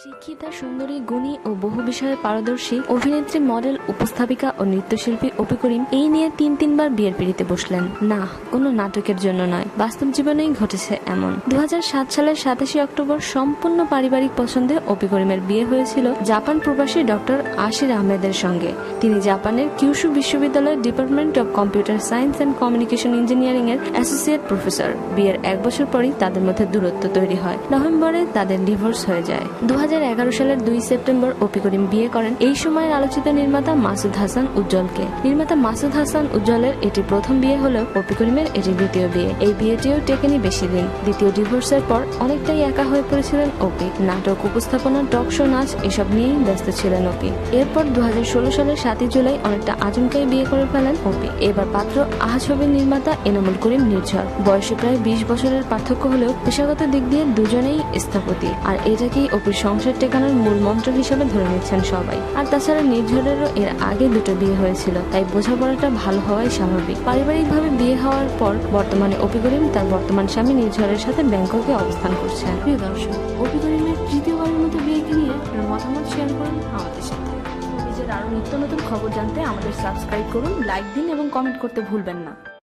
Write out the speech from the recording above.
শিক্ষিতা, সুন্দরী, গুণী ও বহু বিষয়ে পারদর্শী অভিনেত্রী, মডেল, উপস্থাপিকা ও নৃত্যশিল্পী অপি করিম এই নিয়ে তিন তিনবার বিয়ের পিড়িতে বসলেন। না, কোনো নাটকের জন্য নয়। বাস্তব জীবনেই ঘটেছে এমন। দু হাজার সাত সালের সাতাশে অক্টোবর সম্পূর্ণ পারিবারিক পছন্দে অপি করিমের বিয়ে হয়েছিল জাপান প্রবাসী ডক্টর আশির আহমেদের সঙ্গে। তিনি জাপানের কিউশু বিশ্ববিদ্যালয়ের department of computer science and communication engineering এর অ্যাসোসিয়েট প্রফেসর। বিয়ের এক বছর পরই তাদের মধ্যে দূরত্ব তৈরি হয়। নভেম্বরে তাদের ডিভোর্স হয়ে যায়। দু সালের দুই সেপ্টেম্বর অপি করিম বিয়ে করেন। এই সময়ের আলোচিত নির্মাতা মাসুদ হাসান উজ্জ্বলকে। নির্মাতা মাসুদ হাসান উজ্জ্বলের এটি প্রথম বিয়ে হলেও অপি করিমের এটি দ্বিতীয় বিয়ে। এই বিয়েটিও টেকেনি বেশি দিন। দ্বিতীয় ডিভোর্সের পর অনেকটাই একা হয়ে পড়েছিলেন অপি। নাটক, উপস্থাপনা, টক শো, নাচ এসব নিয়েই ব্যস্ত ছিলেন অপি। এরপর দু হাজার ষোলো সালের সাতই জুলাই অনেকটা আচমকাই বিয়ে করে ফেলেন অপি। এবার পাত্র আহা ছবির নির্মাতা এনামুল করিম নির্ঝর। বয়সে প্রায় বিশ বছরের পার্থক্য হলেও পেশাগত দিক দিয়ে দুজনেই স্থপতি। আর এটাকেই অপির সংসার টেকানোর মূল মন্ত্র হিসেবে ধরে নিচ্ছেন সবাই। আর তাছাড়া নির্ঝরেরও এর আগে দুটো বিয়ে হয়েছিল তাই বোঝাপড়াটা ভালো হওয়াই স্বাভাবিক। পারিবারিকভাবে বিয়ে হওয়ার পর বর্তমানে অপি করিম তার বর্তমান স্বামী নির্ঝরের সাথে ব্যাংককে অবস্থান করছেন প্রিয় দর্শক অপি করিমের তৃতীয়বারের মতো বিয়েকে নিয়ে মতামত শেয়ার করুন আমাদের সাথে। নিজের আরও নিত্য নতুন খবর জানতে আমাদের সাবস্ক্রাইব করুন লাইক দিন এবং কমেন্ট করতে ভুলবেন না।